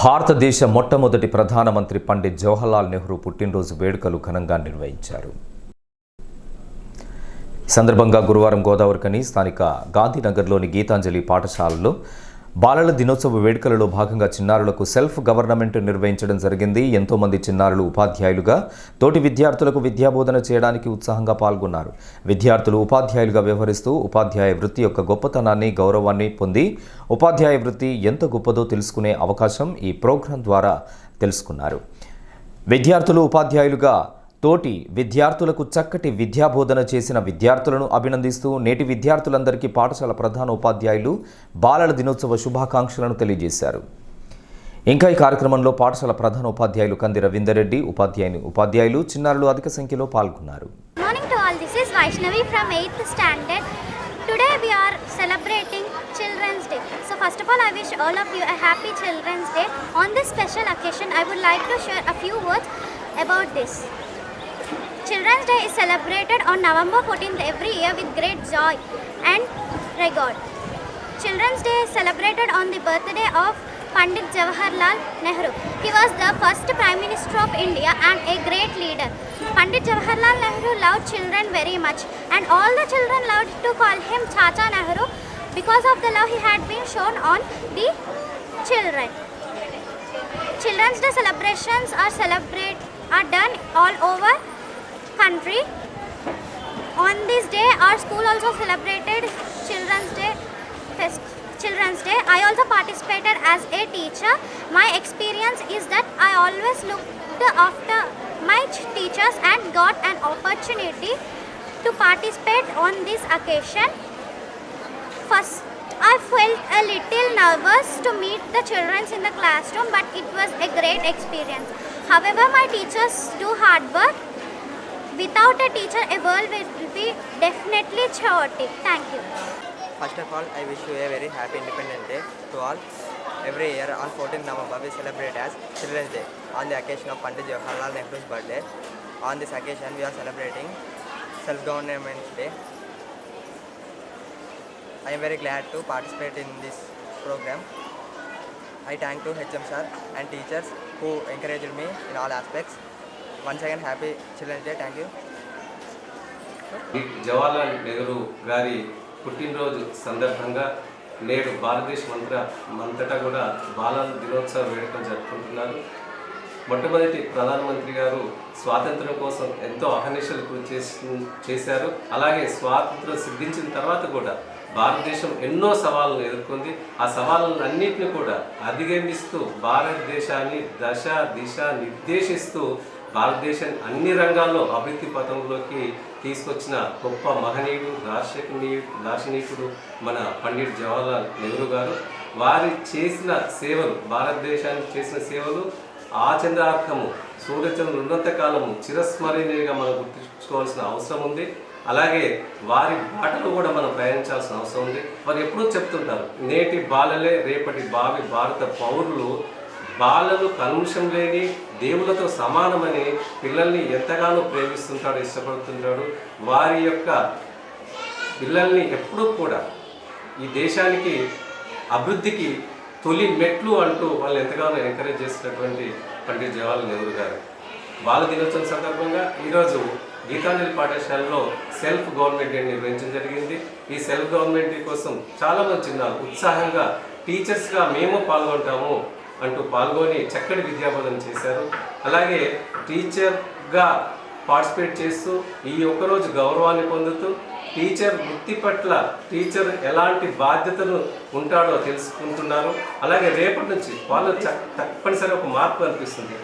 భారతదేశ మొట్టమొదటి ప్రధానమంత్రి పండిత్ జవహర్లాల్ నెహ్రూ పుట్టినరోజు వేడుకలు ఘనంగా నిర్వహించారు. ఈ సందర్భంగా గురువారం గోదావరికని స్థానిక గాంధీనగర్లోని గీతాంజలి పాఠశాలలో బాలల దినోత్సవ వేడుకలలో భాగంగా చిన్నారులకు సెల్ఫ్ గవర్నమెంట్ నిర్వహించడం జరిగింది. ఎంతోమంది చిన్నారులు ఉపాధ్యాయులుగా తోటి విద్యార్థులకు విద్యాబోధన చేయడానికి ఉత్సాహంగా పాల్గొన్నారు. విద్యార్థులు ఉపాధ్యాయులుగా వ్యవహరిస్తూ ఉపాధ్యాయ వృత్తి యొక్క గొప్పతనాన్ని గౌరవాన్ని పొంది ఉపాధ్యాయ వృత్తి ఎంత గొప్పదో తెలుసుకునే అవకాశం ఈ ప్రోగ్రాం ద్వారా తెలుసుకున్నారు. విద్యార్థులు ఉపాధ్యాయులుగా తోటి విద్యార్థులకు చక్కటి విద్యాబోధన చేసిన విద్యార్థులను అభినందిస్తూ నేటి విద్యార్థులందరికీ పాఠశాల ప్రధాన ఉపాధ్యాయులు బాలల దినోత్సవ శుభాకాంక్షలను తెలియజేశారు. ఇంకా ఈ కార్యక్రమంలో పాఠశాల ప్రధాన ఉపాధ్యాయులు కంది రవీందరెడ్డి రెడ్డి ఉపాధ్యాయులు ఉపాధ్యాయులు చిన్నారులు అధిక సంఖ్యలో పాల్గొన్నారు. Today we like to Children's Day is celebrated on November 14th every year with great joy and regard. Children's Day is celebrated on the birthday of Pandit Jawaharlal Nehru. He was the first Prime Minister of India and a great leader. Pandit Jawaharlal Nehru loved children very much and all the children loved to call him Chacha Nehru because of the love he had been shown on the children. Children's Day celebrations are celebrate are done all over country. On this day, our school also celebrated Children's Day. Fest- Children's Day. I also participated as a teacher. My experience is that I always looked after my teachers and got an opportunity to participate on this occasion. First, I felt a little nervous to meet the children in the classroom, but it was a great experience. However, my teachers do hard work. Without a teacher, a world will be definitely chaotic. Thank you. First of all, I wish you a very happy Independence Day to all. Every year on 14 November, we celebrate as Children's Day on the occasion of Pandit Jawaharlal Nehru's birthday. On this occasion, we are celebrating Self-Government Day. I am very glad to participate in this program. I thank to HM sir and teachers who encouraged me in all aspects. Once again, happy children's day thank you Jawaharlal Nehru గారి పుట్టినరోజు సందర్భంగా నేడు భారతదేశం మంత్ర అంతటా కూడా బాలల దినోత్సవ వేడుకలు జరుపుకుంటున్నారు. మొట్టమొదటి ప్రధానమంత్రి గారు స్వాతంత్రం కోసం ఎంతో అహర్నిశలు కృషి చేశారు. అలాగే స్వాతంత్రం సిద్ధించిన తర్వాత కూడా భారతదేశం ఎన్నో సవాళ్ళను ఎదుర్కొంది. ఆ సవాళ్ళను అన్నింటినీ కూడా అధిగమిస్తూ భారతదేశాన్ని దశ దిశ నిర్దేశిస్తూ భారతదేశం అన్ని రంగాల్లో అభివృద్ధి పథంలోకి తీసుకొచ్చిన గొప్ప మహనీయుడు దార్శకుని దార్శనికుడు మన పండిట్ జవహర్లాల్ నెహ్రూ గారు. వారి చేసిన సేవలు భారతదేశానికి చేసిన సేవలు ఆచంద్రార్థము సూర్యచంద్రుడు ఉన్నత కాలము చిరస్మరణీయంగా మనం గుర్తుంచుకోవాల్సిన అవసరం ఉంది. అలాగే వారి బాటలో కూడా మనం ప్రయాణించాల్సిన అవసరం ఉంది. వారు ఎప్పుడూ చెప్తుంటారు నేటి బాలలే రేపటి భావి భారత పౌరులు బాలలు కలుషం లేని దేవులతో సమానమని పిల్లల్ని ఎంతగానో ప్రేమిస్తుంటాడు ఇష్టపడుతుంటాడు. వారి యొక్క పిల్లల్ని ఎప్పుడూ కూడా ఈ దేశానికి అభివృద్ధికి తొలి మెట్లు అంటూ వాళ్ళు ఎంతగానో ఎంకరేజ్ చేసినటువంటి పండిట్ జవహర్లాల్ నెహ్రూ గారు. బాల దినోత్సవం సందర్భంగా ఈరోజు గీతాంజలి పాఠశాలలో సెల్ఫ్ గవర్నమెంట్ డే నిర్వహించడం జరిగింది. ఈ సెల్ఫ్ గవర్నమెంట్ కోసం చాలామంది చిన్నారు ఉత్సాహంగా టీచర్స్గా మేము పాల్గొంటాము. అంటూ పాల్గొని చక్కటి విద్యాబోధన చేశారు. అలాగే టీచర్గా పార్టిసిపేట్ చేస్తూ ఈ ఒక్కరోజు గౌరవాన్ని పొందుతూ టీచర్ వృత్తి పట్ల టీచర్ ఎలాంటి బాధ్యతలు ఉంటాడో తెలుసుకుంటున్నారు. అలాగే రేపటి నుంచి వాళ్ళు తప్పనిసరి ఒక మార్పు అనిపిస్తుంది